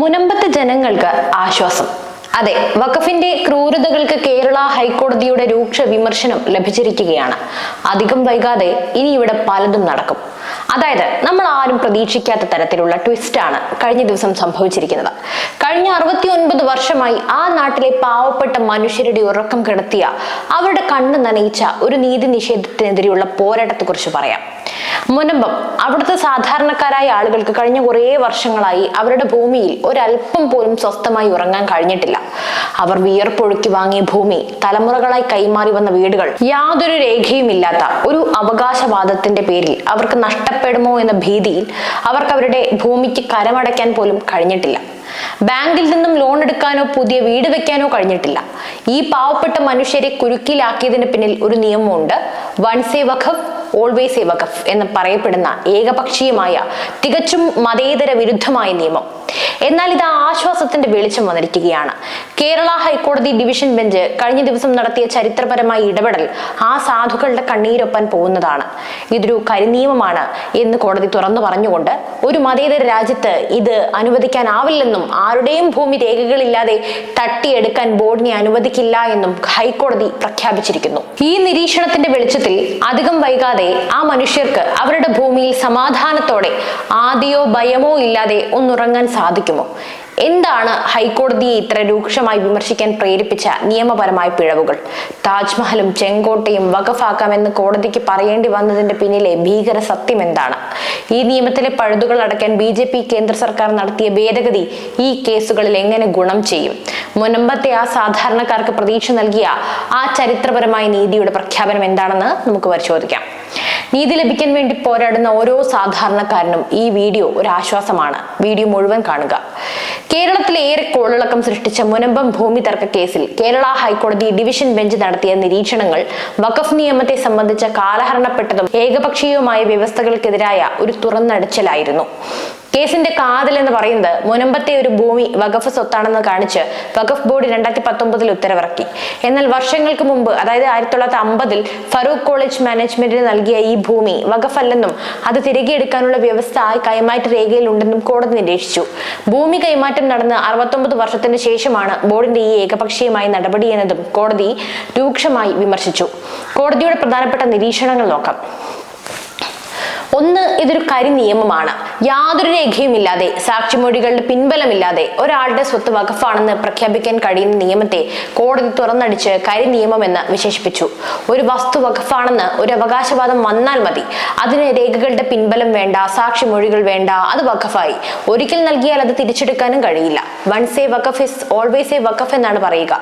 മുനമ്പത്തെ ജനങ്ങൾക്ക് ആശ്വാസം. അതെ വഖഫിന്റെ ക്രൂരതകൾക്ക് കേരള ഹൈക്കോടതിയുടെ രൂക്ഷ വിമർശനം ലഭിച്ചിരിക്കുകയാണ്. അധികം വൈകാതെ ഇനി ഇവിടെ പലതും നടക്കും. അതായത് നമ്മൾ ആരും പ്രതീക്ഷിക്കാത്ത തരത്തിലുള്ള ട്വിസ്റ്റാണ് കഴിഞ്ഞ ദിവസം സംഭവിച്ചിരിക്കുന്നത്. കഴിഞ്ഞ അറുപത്തി ഒൻപത് വർഷമായി ആ നാട്ടിലെ പാവപ്പെട്ട മനുഷ്യരുടെ ഉറക്കം കിടത്തിയ അവരുടെ കണ്ണ് നനയിച്ച ഒരു നീതി നിഷേധത്തിനെതിരെയുള്ള പോരാട്ടത്തെക്കുറിച്ച് പറയാം. മുനമ്പം അവിടുത്തെ സാധാരണക്കാരായ ആളുകൾക്ക് കഴിഞ്ഞ കുറേ വർഷങ്ങളായി അവരുടെ ഭൂമിയിൽ ഒരല്പം പോലും സ്വസ്ഥമായി ഉറങ്ങാൻ കഴിഞ്ഞിട്ടില്ല. അവർ വിയർപ്പൊഴുക്കി വാങ്ങിയ ഭൂമി തലമുറകളായി കൈമാറി വന്ന വീടുകൾ യാതൊരു രേഖയുമില്ലാത്ത ഒരു അവകാശവാദത്തിന്റെ പേരിൽ അവർക്ക് നഷ്ടപ്പെടുമോ എന്ന ഭീതിയിൽ അവർക്ക് അവരുടെ ഭൂമിക്ക് കരമടയ്ക്കാൻ പോലും കഴിഞ്ഞിട്ടില്ല. ബാങ്കിൽ നിന്നും ലോൺ എടുക്കാനോ പുതിയ വീട് വെക്കാനോ കഴിഞ്ഞിട്ടില്ല. ഈ പാവപ്പെട്ട മനുഷ്യരെ കുരുക്കിലാക്കിയതിന് പിന്നിൽ ഒരു നിയമമുണ്ട്. വൺസേ വഖഫ് ഓൾവേസ് എ വഖഫ് എന്ന് പറയപ്പെടുന്ന ഏകപക്ഷീയമായ തികച്ചും മതേതര വിരുദ്ധമായ നിയമം. എന്നാൽ ഇത് ആശ്വാസത്തിന്റെ വെളിച്ചം വന്നിരിക്കുകയാണ്. കേരള ഹൈക്കോടതി ഡിവിഷൻ ബെഞ്ച് കഴിഞ്ഞ ദിവസം നടത്തിയ ചരിത്രപരമായ ഇടപെടൽ ആ സാധുക്കളുടെ കണ്ണീരൊപ്പാൻ പോകുന്നതാണ്. ഇതൊരു കരിനിയമമാണ് എന്ന് കോടതി തുറന്നു പറഞ്ഞുകൊണ്ട് ഒരു മതേതര രാജ്യത്ത് ഇത് അനുവദിക്കാനാവില്ലെന്നും ആരുടെയും ഭൂമി രേഖകളില്ലാതെ തട്ടിയെടുക്കാൻ ബോർഡിനെ അനുവദിക്കില്ല എന്നും ഹൈക്കോടതി പ്രഖ്യാപിച്ചിരിക്കുന്നു. ഈ നിരീക്ഷണത്തിന്റെ വെളിച്ചത്തിൽ അധികം വൈകാതെ ആ മനുഷ്യർക്ക് അവരുടെ ഭൂമിയിൽ സമാധാനത്തോടെ ആദിയോ ഭയമോ ഇല്ലാതെ ഒന്നുറങ്ങാൻ സാധിക്കുമോ എന്താണ് ഹൈക്കോടതിയെ ഇത്ര രൂക്ഷമായി വിമർശിക്കാൻ പ്രേരിപ്പിച്ച നിയമപരമായ പിഴവുകൾ? താജ്മഹലും ചെങ്കോട്ടയും വകഫാക്കാമെന്ന് കോടതിക്ക് പറയേണ്ടി വന്നതിന്റെ പിന്നിലെ ഭീകര സത്യം എന്താണ്? ഈ നിയമത്തിലെ പഴുതുകൾ അടയ്ക്കാൻ ബി ജെ പി കേന്ദ്ര സർക്കാർ നടത്തിയ ഭേദഗതി ഈ കേസുകളിൽ എങ്ങനെ ഗുണം ചെയ്യും? മുനമ്പത്തെ ആ സാധാരണക്കാർക്ക് പ്രതീക്ഷ നൽകിയ ആ ചരിത്രപരമായ നീതിയുടെ പ്രഖ്യാപനം എന്താണെന്ന് നമുക്ക് പരിശോധിക്കാം. നീതി ലഭിക്കാൻ വേണ്ടി പോരാടുന്ന ഓരോ സാധാരണക്കാരനും ഈ വീഡിയോ ഒരു ആശ്വാസമാണ് വീഡിയോ മുഴുവൻ കാണുക. കേരളത്തിലെ ഏറെ കോളിളക്കം സൃഷ്ടിച്ച മുനമ്പം ഭൂമി തർക്ക കേസിൽ കേരള ഹൈക്കോടതി ഡിവിഷൻ ബെഞ്ച് നടത്തിയ നിരീക്ഷണങ്ങൾ വഖഫ് നിയമത്തെ സംബന്ധിച്ച കാലഹരണപ്പെട്ടതും ഏകപക്ഷീയവുമായ വ്യവസ്ഥകൾക്കെതിരായ ഒരു തുറന്നടച്ചിലായിരുന്നു. കേസിന്റെ കാതൽ എന്ന് പറയുന്നത് മുനമ്പത്തെ ഒരു ഭൂമി വഖഫ് സ്വത്താണെന്ന് കാണിച്ച് വഖഫ് ബോർഡ് രണ്ടായിരത്തി പത്തൊമ്പതിൽ ഉത്തരവിറക്കി. എന്നാൽ വർഷങ്ങൾക്ക് മുമ്പ് അതായത് ആയിരത്തി തൊള്ളായിരത്തി അമ്പതിൽ ഫറൂഖ് കോളേജ് മാനേജ്മെന്റിന് നൽകിയ ഈ ഭൂമി വകഫല്ലെന്നും അത് തിരികെ എടുക്കാനുള്ള വ്യവസ്ഥ കൈമാറ്റ രേഖയിൽ ഉണ്ടെന്നും കോടതി നിരീക്ഷിച്ചു. ഭൂമി കൈമാറ്റം നടന്ന് അറുപത്തൊമ്പത് വർഷത്തിന് ശേഷമാണ് ബോർഡിന്റെ ഈ ഏകപക്ഷീയമായ നടപടി എന്നതും കോടതി രൂക്ഷമായി വിമർശിച്ചു. കോടതിയുടെ പ്രധാനപ്പെട്ട നിരീക്ഷണങ്ങൾ നോക്കാം. ഒന്ന് ഇതൊരു കരി നിയമമാണ് യാതൊരു രേഖയുമില്ലാതെ സാക്ഷിമൊഴികളുടെ പിൻബലമില്ലാതെ ഒരാളുടെ സ്വത്ത് വഖഫാണെന്ന് പ്രഖ്യാപിക്കാൻ കഴിയുന്ന നിയമത്തെ കോടതി തുറന്നടിച്ച് കരി നിയമമെന്ന് വിശേഷിപ്പിച്ചു. ഒരു വസ്തു വഖഫാണെന്ന് ഒരു അവകാശവാദം വന്നാൽ മതി. അതിന് രേഖകളുടെ പിൻബലം വേണ്ട സാക്ഷിമൊഴികൾ വേണ്ട അത് വഖഫായി ഒരിക്കൽ നൽകിയാൽ അത് തിരിച്ചെടുക്കാനും കഴിയില്ല. Once a Waqf is always a വഖഫ് എന്നാണ് പറയുക.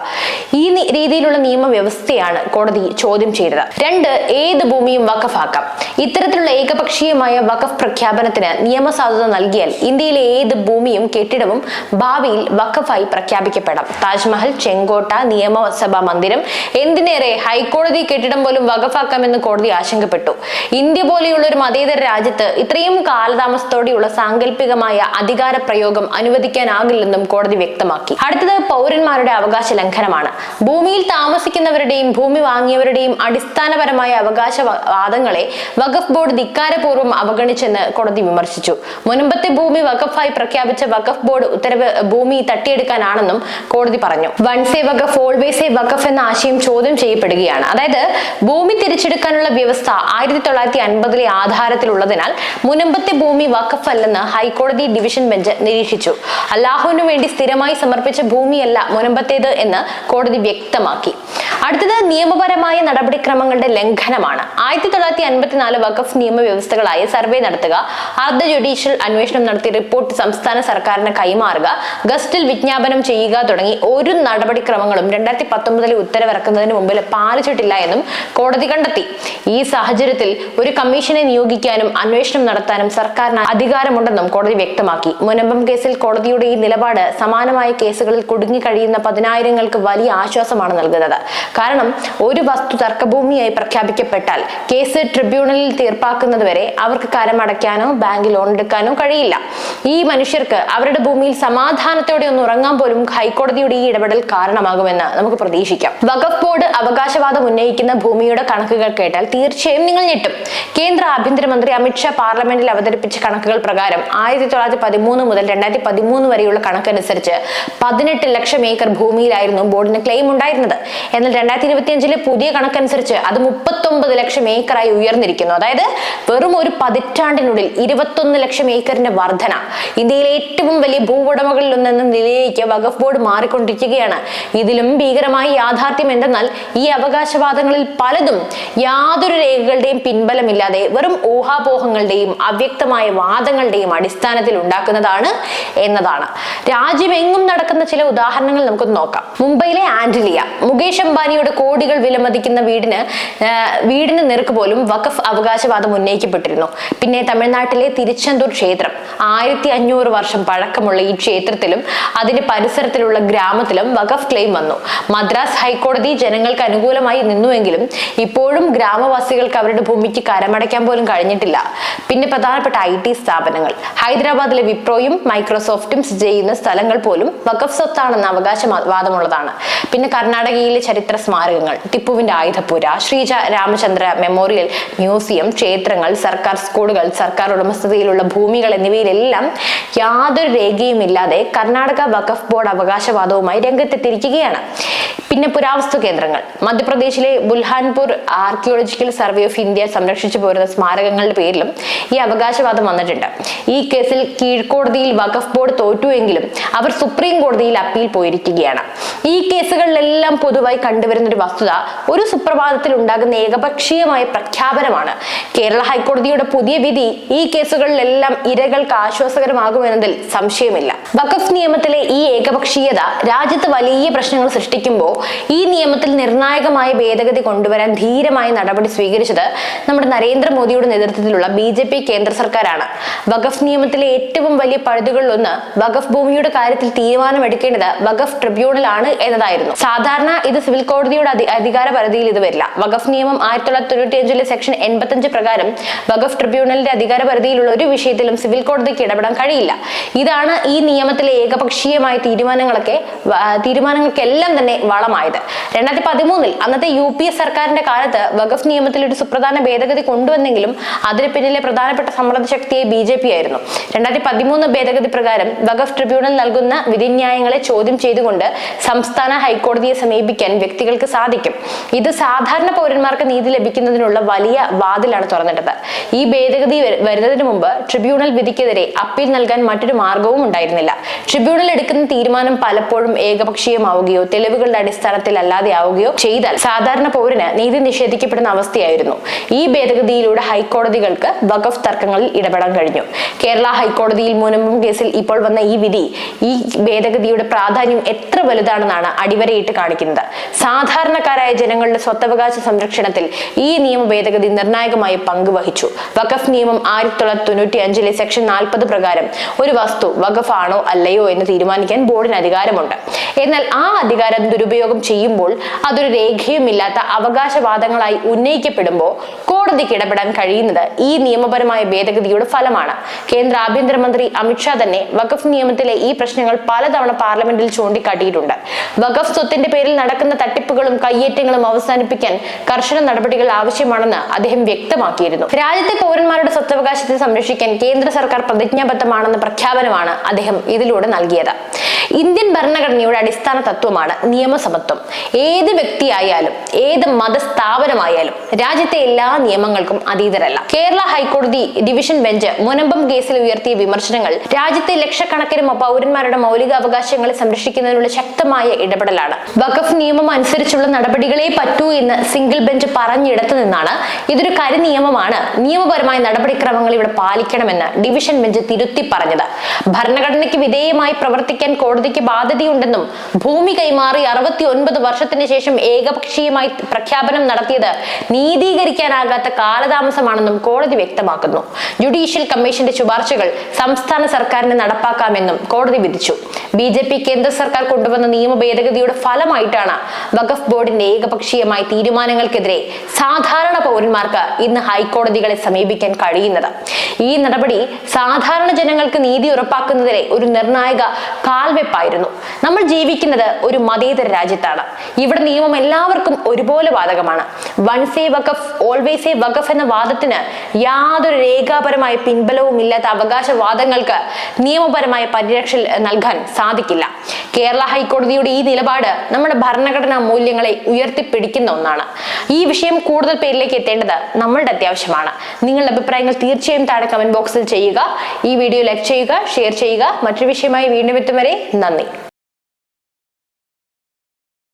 ഈ രീതിയിലുള്ള നിയമവ്യവസ്ഥയാണ് കോടതി ചോദ്യം ചെയ്തത്. രണ്ട് ഏത് ഭൂമിയും വഖഫാക്കാം ഇത്തരത്തിലുള്ള ഏകപക്ഷീയമായ വഖഫ് പ്രഖ്യാപനത്തിന് നിയമസാധുത നൽകിയാൽ ഇന്ത്യയിലെ ഏത് ഭൂമിയും കെട്ടിടവും ഭാവിയിൽ വഖഫായി പ്രഖ്യാപിക്കപ്പെടാം. താജ്മഹൽ ചെങ്കോട്ട നിയമസഭാ മന്ദിരം എന്തിനേറെ ഹൈക്കോടതി കെട്ടിടം പോലും വഖഫാക്കാമെന്ന് കോടതി ആശങ്കപ്പെട്ടു. ഇന്ത്യ പോലെയുള്ള ഒരു മതേതര രാജ്യത്ത് ഇത്രയും കാലതാമസത്തോടെയുള്ള സാങ്കല്പികമായ അധികാര പ്രയോഗം അനുവദിക്കാനാകില്ലെന്നും കോടതി വ്യക്തമാക്കി. അടുത്തത് പൗരന്മാരുടെ അവകാശ ലംഘനമാണ്. ഭൂമിയിൽ താമസിക്കുന്നവരുടെയും ഭൂമി വാങ്ങിയവരുടെയും അടിസ്ഥാനപരമായ അവകാശവാദങ്ങളെ വഖഫ് ബോർഡ് ധിക്കാരപൂർവം അവഗണിച്ചെന്ന് കോടതി വിമർശിച്ചു. മുൻപത്തെ ഭൂമി വഖഫായി പ്രഖ്യാപിച്ച വഖഫ് ബോർഡ് ഉത്തരവ് ഭൂമി തട്ടിയെടുക്കാനാണെന്നും കോടതി പറഞ്ഞു. വൺസേ വഖഫ് ഓൾവേസ് എ വഖഫ് എന്ന ആശയം ചോദ്യം ചെയ്യപ്പെടുകയാണ്. അതായത് ഭൂമി തിരിച്ചെടുക്കാനുള്ള വ്യവസ്ഥ ആയിരത്തി തൊള്ളായിരത്തി അൻപതിലെ ആധാരത്തിലുള്ളതിനാൽ മുനമ്പത്തെ ഭൂമി വഖഫ് അല്ലെന്ന് ഹൈക്കോടതി ഡിവിഷൻ ബെഞ്ച് നിരീക്ഷിച്ചു. അല്ലാഹുവിനു വേണ്ടി സ്ഥിരമായി സമർപ്പിച്ച ഭൂമിയല്ല മുനമ്പത്തേത് എന്ന് കോടതി വ്യക്തമാക്കി. അടുത്തത് നിയമപരമായ നടപടിക്രമങ്ങളുടെ ലംഘനമാണ്. ആയിരത്തി തൊള്ളായിരത്തി അൻപത്തിനാല് വഖഫ് നിയമവ്യവസ്ഥകളായ സർവേ നടത്തുക അർദ്ധ ജുഡീഷ്യൽ അന്വേഷണം നടത്തി റിപ്പോർട്ട് സംസ്ഥാന സർക്കാരിന് കൈമാറുക ഗസ്റ്റിൽ വിജ്ഞാപനം ചെയ്യുക തുടങ്ങി ഒരു നടപടിക്രമങ്ങളും രണ്ടായിരത്തി പത്തൊമ്പതിലെ ഉത്തരവിറക്കുന്നതിന് മുമ്പിൽ പാലിച്ചിട്ടില്ല എന്നും കോടതി കണ്ടെത്തി. ഈ സാഹചര്യത്തിൽ ഒരു കമ്മീഷനെ നിയോഗിക്കാനും അന്വേഷണം നടത്താനും സർക്കാരിന് അധികാരമുണ്ടെന്നും കോടതി വ്യക്തമാക്കി. മുനമ്പം കേസിൽ കോടതിയുടെ ഈ നിലപാട് സമാനമായ കേസുകളിൽ കുടുങ്ങി കഴിയുന്ന പതിനായിരങ്ങൾക്ക് വലിയ ആശ്വാസമാണ് നൽകുന്നത്. കാരണം ഒരു വസ്തു തർക്കഭൂമിയായി പ്രഖ്യാപിക്കപ്പെട്ടാൽ കേസ് ട്രിബ്യൂണലിൽ തീർപ്പാക്കുന്നതുവരെ അവർക്ക് കരമടയ്ക്കാനോ ബാങ്ക് ലോൺ എടുക്കാനോ കഴിയില്ല. ഈ മനുഷ്യർക്ക് അവരുടെ ഭൂമിയിൽ സമാധാനത്തോടെ ഒന്ന് ഉറങ്ങാൻ പോലും ഹൈക്കോടതിയുടെ ഈ ഇടപെടൽ കാരണമാകുമെന്ന് നമുക്ക് പ്രതീക്ഷിക്കാം. വഖഫ് ബോർഡ് അവകാശവാദം ഉന്നയിക്കുന്ന ഭൂമിയുടെ കണക്കുകൾ കേട്ടാൽ തീർച്ചയായും നിങ്ങൾ ഞെട്ടും. കേന്ദ്ര ആഭ്യന്തരമന്ത്രി അമിത്ഷാ പാർലമെന്റിൽ അവതരിപ്പിച്ച കണക്കുകൾ പ്രകാരം ആയിരത്തി തൊള്ളായിരത്തി പതിമൂന്ന് മുതൽ രണ്ടായിരത്തി പതിമൂന്ന് വരെയുള്ള കണക്കനുസരിച്ച് പതിനെട്ട് ലക്ഷം ഏക്കർ ഭൂമിയിലായിരുന്നു ബോർഡിന് ക്ലെയിം ഉണ്ടായിരുന്നത്. എന്നാൽ രണ്ടായിരത്തി ഇരുപത്തിയഞ്ചിലെ പുതിയ കണക്കനുസരിച്ച് അത് മുപ്പത്തൊമ്പത് ലക്ഷം ഏക്കറായി ഉയർന്നിരിക്കുന്നു. അതായത് വെറും ഒരു പതിറ്റാണ്ടിനുള്ളിൽ ഇരുപത്തൊന്ന് ലക്ഷം ഏക്കറിന്റെ വർധന. ഇന്ത്യയിലെ ഏറ്റവും വലിയ ഭൂവുടമകളിൽ ഒന്നെന്ന നിലയിലേക്ക് വഖഫ് ബോർഡ് മാറിക്കൊണ്ടിരിക്കുകയാണ്. ഇതിലും ഭീകരമായ യാഥാർത്ഥ്യം എന്തെന്നാൽ ഈ അവകാശവാദങ്ങളിൽ പലതും യാതൊരു രേഖകളുടെയും പിൻബലമില്ലാതെ വെറും ഊഹാപോഹങ്ങളുടെയും അവ്യക്തമായ വാദങ്ങളുടെയും അടിസ്ഥാനത്തിൽ ഉണ്ടാക്കുന്നതാണ് എന്നതാണ്. രാജ്യമെങ്ങും നടക്കുന്ന ചില ഉദാഹരണങ്ങൾ നമുക്കൊന്ന് നോക്കാം. മുംബൈയിലെ ആന്റലിയ മുകേഷ് അംബാനിയുടെ കോടികൾ വിലമതിക്കുന്ന വീടിന് വീടിന് നിരക്ക് പോലും വഖഫ് അവകാശവാദം ഉന്നയിക്കപ്പെട്ടിരുന്നു. പിന്നെ തമിഴ്നാട്ടിലെ തിരുച്ചെന്തൂർ ക്ഷേത്രം. ആയിരത്തി അഞ്ഞൂറ് വർഷം പഴക്കമുള്ള ഈ ക്ഷേത്രത്തിലും അതിന്റെ പരിസരത്തിലുള്ള ഗ്രാമത്തിലും വഖഫ് ക്ലെയിം വന്നു. മദ്രാസ് ഹൈക്കോടതി ജനങ്ങൾക്ക് അനുകൂലമായി നിന്നുവെങ്കിലും ഇപ്പോഴും ഗ്രാമവാസികൾക്ക് അവരുടെ ഭൂമിക്ക് കരമടയ്ക്കാൻ പോലും കഴിഞ്ഞിട്ടില്ല. പിന്നെ പ്രധാനപ്പെട്ട ഐ ടി സ്ഥാപനങ്ങൾ. ഹൈദരാബാദിലെ വിപ്രോയും മൈക്രോസോഫ്റ്റും സ്ഥിതി ചെയ്യുന്ന സ്ഥലങ്ങൾ പോലും വഖഫ് സ്വത്താണെന്ന അവകാശവാദമുള്ളതാണ്. പിന്നെ കർണാടകയിലെ ചരിത്ര സ്മാരകങ്ങൾ. ടിപ്പുവിന്റെ ആയുധപുര ശ്രീജ രാമചന്ദ്ര മെമ്മോറിയൽ മ്യൂസിയം ക്ഷേത്രങ്ങൾ സർക്കാർ സ്കൂളുകൾ സർക്കാർ ഉടമസ്ഥതയിലുള്ള ഭൂമികൾ എന്നിവയിലെല്ലാം യാതൊരു രേഖയും ഇല്ലാതെ കർണാടക വഖഫ് ബോർഡ് അവകാശവാദവുമായി രംഗത്തെത്തിയിരിക്കുകയാണ്. പിന്നെ പുരാവസ്തു കേന്ദ്രങ്ങൾ. മധ്യപ്രദേശിലെ Burhanpur archaeological survey of India സംരക്ഷിച്ചു പോരുന്ന സ്മാരകങ്ങളുടെ പേരിലും ഈ അവകാശവാദം വന്നിട്ടുണ്ട്. ഈ കേസിൽ കീഴ്ക്കോടതിയിൽ വഖഫ് ബോർഡ് തോറ്റുവെങ്കിലും അവർ സുപ്രീം കോടതിയിൽ അപ്പീൽ പോയിരിക്കുകയാണ്. ഈ കേസുകളിലെല്ലാം പൊതുവായി കണ്ടുവരുന്ന ഒരു വസ്തുത ഒരു സുപ്രഭാതത്തിൽ ഉണ്ടാകുന്ന ഏകപക്ഷീയമായ പ്രഖ്യാപനമാണ്. കേരള ഹൈക്കോടതിയുടെ പുതിയ വിധി ഈ കേസുകളിലെല്ലാം ഇരകൾക്ക് ആശ്വാസകരമാകുമെന്നതിൽ സംശയമില്ല. വഖഫ് നിയമത്തിലെ ഈ ഏകപക്ഷീയത രാജ്യത്ത് വലിയ പ്രശ്നങ്ങൾ സൃഷ്ടിക്കുമ്പോൾ ഈ നിയമത്തിൽ നിർണായകമായ ഭേദഗതി കൊണ്ടുവരാൻ ധീരമായ നടപടി സ്വീകരിച്ചത് നമ്മുടെ നരേന്ദ്രമോദിയുടെ നേതൃത്വത്തിലുള്ള ബി കേന്ദ്ര സർക്കാരാണ്. വഖഫ് നിയമത്തിലെ ഏറ്റവും വലിയ പഴുതുകളിലൊന്ന് വഖഫ് ഭൂമിയുടെ കാര്യത്തിൽ തീരുമാനമെടുക്കേണ്ടത് വഖഫ് ട്രിബ്യൂണൽ ആണ് എന്നതായിരുന്നു. സാധാരണ ഇത് സിവിൽ കോടതിയുടെ അധി- അധികാര പരിധിയിൽ ഇത് വരില്ല. വഖഫ് നിയമം ആയിരത്തി തൊള്ളായിരത്തി തൊണ്ണൂറ്റി അഞ്ചിലെ സെക്ഷൻ എൺപത്തഞ്ച് പ്രകാരം വഖഫ് ട്രിബ്യൂണലിന്റെ അധികാര പരിധിയിലുള്ള ഒരു വിഷയത്തിലും സിവിൽ കോടതിക്ക് ഇടപെടാൻ കഴിയില്ല. ഇതാണ് ഈ നിയമത്തിലെ ഏകപക്ഷീയമായ തീരുമാനങ്ങളൊക്കെ തീരുമാനങ്ങൾക്കെല്ലാം തന്നെ വളമായത്. രണ്ടായിരത്തി പതിമൂന്നിൽ അന്നത്തെ യു പി എ സർക്കാരിന്റെ കാലത്ത് വഖഫ് നിയമത്തിൽ ഒരു സുപ്രധാന ഭേദഗതി കൊണ്ടുവന്നെങ്കിലും അതിന് പിന്നിലെ പ്രധാനപ്പെട്ട സമ്മർദ്ദ ശക്തിയെ ബി ജെ പി ആയിരുന്നു. രണ്ടായിരത്തി പതിമൂന്ന് ഭേദഗതി പ്രകാരം വഖഫ് ട്രിബ്യൂണൽ നൽകുന്ന വിധിന്യായങ്ങളെ ചോദ്യം ചെയ്തുകൊണ്ട് സംസ്ഥാന ഹൈക്കോടതിയെ സമീപിക്കാൻ വ്യക്തികൾക്ക് സാധിക്കും. ഇത് സാധാരണ പൗരന്മാർക്ക് നീതി ലഭിക്കുന്നതിനുള്ള വലിയ വാതിലാണ് തുറന്നിട്ടത്. ഈ ഭേദഗതി വര- വരുന്നതിന് മുമ്പ് ട്രിബ്യൂണൽ വിധിക്കെതിരെ അപ്പീൽ നൽകാൻ മറ്റൊരു മാർഗവും ഉണ്ടായിരുന്നില്ല. ട്രിബ്യൂണൽ എടുക്കുന്ന തീരുമാനം പലപ്പോഴും ഏകപക്ഷീയമാവുകയോ തെളിവുകളുടെ അടിസ്ഥാനത്തിൽ അല്ലാതെ ആവുകയോ ചെയ്താൽ സാധാരണ പൗരന് നീതി നിഷേധിക്കപ്പെടുന്ന അവസ്ഥയായിരുന്നു. ഈ ഭേദഗതിയിലൂടെ ഹൈക്കോടതികൾക്ക് വഖഫ് തർക്കങ്ങളിൽ ഇടപെടാൻ കഴിഞ്ഞു. കേരള ഹൈക്കോടതിയിൽ മുനമ്പം കേസിൽ ഇപ്പോൾ വന്ന ഈ വിധി ഈ ഭേദഗതിയുടെ പ്രാധാന്യം എത്ര വലുതാണെന്നാണ് അടിവരയിട്ട് കാണിക്കുന്നത്. സാധാരണക്കാരായ ജനങ്ങളുടെ സ്വത്തവകാശ സംരക്ഷണത്തിൽ ഈ നിയമ ഭേദഗതി നിർണായകമായി പങ്കുവഹിച്ചു. വഖഫ് നിയമം ആയിരത്തി തൊള്ളായിരത്തി തൊണ്ണൂറ്റി അഞ്ചിലെ സെക്ഷൻ നാൽപ്പത് പ്രകാരം ഒരു വസ്തു വഖഫ് ആണോ അല്ലയോ എന്ന് തീരുമാനിക്കാൻ ബോർഡിന് അധികാരമുണ്ട്. എന്നാൽ ആ അധികാരം ദുരുപയോഗം ചെയ്യുമ്പോൾ അതൊരു രേഖയുമില്ലാത്ത അവകാശവാദങ്ങളായി ഉന്നയിക്കപ്പെടുമ്പോൾ കോടതിക്ക് ഇടപെടാൻ കഴിയുന്നത് ഈ നിയമപരമായ ഭേദഗതിയുടെ ഫലമാണ്. കേന്ദ്ര ആഭ്യന്തരമന്ത്രി അമിത്ഷാ തന്നെ വഖഫ് നിയമത്തിലെ ഈ പ്രശ്നങ്ങൾ പലതവണ പാർലമെന്റിൽ ചൂണ്ടിക്കാട്ടിയിട്ടുണ്ട്. വഖഫ് സ്വത്തിന്റെ പേരിൽ നടക്കുന്ന തട്ടിപ്പുകളും കയ്യേറ്റങ്ങളും അവസാനിപ്പിക്കാൻ കർശന നടപടികൾ ആവശ്യമാണെന്ന് അദ്ദേഹം വ്യക്തമാക്കിയിരുന്നു. രാജ്യത്തെ പൗരന്മാരുടെ സ്വത്തവകാശത്തെ സംരക്ഷിക്കാൻ കേന്ദ്ര സർക്കാർ പ്രതിജ്ഞാബദ്ധമാണെന്ന പ്രഖ്യാപനമാണ് അദ്ദേഹം ഇതിലൂടെ നൽകിയത്. ഇന്ത്യൻ ഭരണഘടനയുടെ അടിസ്ഥാന തത്വമാണ് നിയമസമത്വം. ഏത് വ്യക്തിയായാലും ഏത് മതസ്ഥാപനമായാലും രാജ്യത്തെ എല്ലാ നിയമങ്ങൾക്കും അതീതരല്ല. കേരള ഹൈക്കോടതി ഡിവിഷൻ ബെഞ്ച് മുനമ്പം കേസിൽ ഉയർത്തിയ വിമർശനങ്ങൾ രാജ്യത്തെ ലക്ഷക്കണക്കിന് പൗരന്മാരുടെ മൗലിക അവകാശങ്ങളെ സംരക്ഷിക്കുന്നതിനുള്ള ശക്തമായ ഇടപെടലാണ്. വഖഫ് നിയമം അനുസരിച്ചുള്ള നടപടികളെ പറ്റൂ എന്ന് സിംഗിൾ ബെഞ്ച് പറഞ്ഞിടത്തു നിന്നാണ് ഇതൊരു കരിനിയമമാണ് നിയമപരമായ നടപടിക്രമങ്ങൾ ഇവിടെ പാലിക്കണമെന്ന് ഡിവിഷൻ ബെഞ്ച് തിരുത്തി പറഞ്ഞത്. ഭരണഘടനയ്ക്ക് വിധേയമായി പ്രവർത്തിക്കാൻ കോടതിക്ക് ബാധ്യതയുണ്ടെന്നും ഭൂമി കൈമാറി അറുപത്തി ഒൻപത് വർഷത്തിന് ശേഷം ഏകപക്ഷീയമായി പ്രഖ്യാപനം നടത്തിയത് നീതീകരിക്കാനാകാത്ത കാലതാമസമാണെന്നും കോടതി വ്യക്തമാക്കുന്നു. ജുഡീഷ്യൽ കമ്മീഷന്റെ ശുപാർശകൾ സംസ്ഥാന സർക്കാരിന് നടപ്പാക്കാമെന്നും കോടതി വിധിച്ചു. ബി ജെ പി കേന്ദ്ര സർക്കാർ കൊണ്ടുവന്ന നിയമ ഭേദഗതിയുടെ ഫലമായിട്ടാണ് വഖഫ് ബോർഡിന്റെ ഏകപക്ഷീയമായ തീരുമാനങ്ങൾക്കെതിരെ സാധാരണ പൗരന്മാർക്ക് ഇന്ന് ഹൈക്കോടതികളെ സമീപിക്കാൻ കഴിയുന്നത്. ഈ നടപടി സാധാരണ ജനങ്ങൾക്ക് നീതി ഉറപ്പാക്കുന്നതിലെ ഒരു നിർണായക കാൽവെപ്പായിരുന്നു. നമ്മൾ ജീവിക്കുന്നത് ഒരു മതേതര രാജ്യത്താണ്. ഇവിടെ നിയമം എല്ലാവർക്കും ഒരുപോലെ ബാധകമാണ്. വൺ എ വഖഫ് ഓൾവേസ് വഖഫ് എന്ന വാദത്തിന് യാതൊരു രേഖാപരമായ പിൻബലവും ഇല്ലാത്ത അവകാശവാദങ്ങൾക്ക് നിയമപരമായ പരിരക്ഷ നൽകാൻ സാധിക്കില്ല. കേരള ഹൈക്കോടതിയുടെ ഈ നിലപാട് നമ്മുടെ ഭരണഘടനാ മൂല്യങ്ങളെ ഉയർത്തിപ്പിടിക്കുന്ന ഒന്നാണ്. ഈ വിഷയം കൂടുതൽ പേരിലേക്ക് എത്തേണ്ടത് നമ്മളുടെ അത്യാവശ്യമാണ്. നിങ്ങളുടെ അഭിപ്രായങ്ങൾ തീർച്ചയായും താഴെ കമന്റ് ബോക്സിൽ ചെയ്യുക. ഈ വീഡിയോ ലൈക്ക് ചെയ്യുക ഷെയർ ചെയ്യുക. മറ്റൊരു വിഷയമായി വീണ്ടും എത്തും വരെ നന്ദി.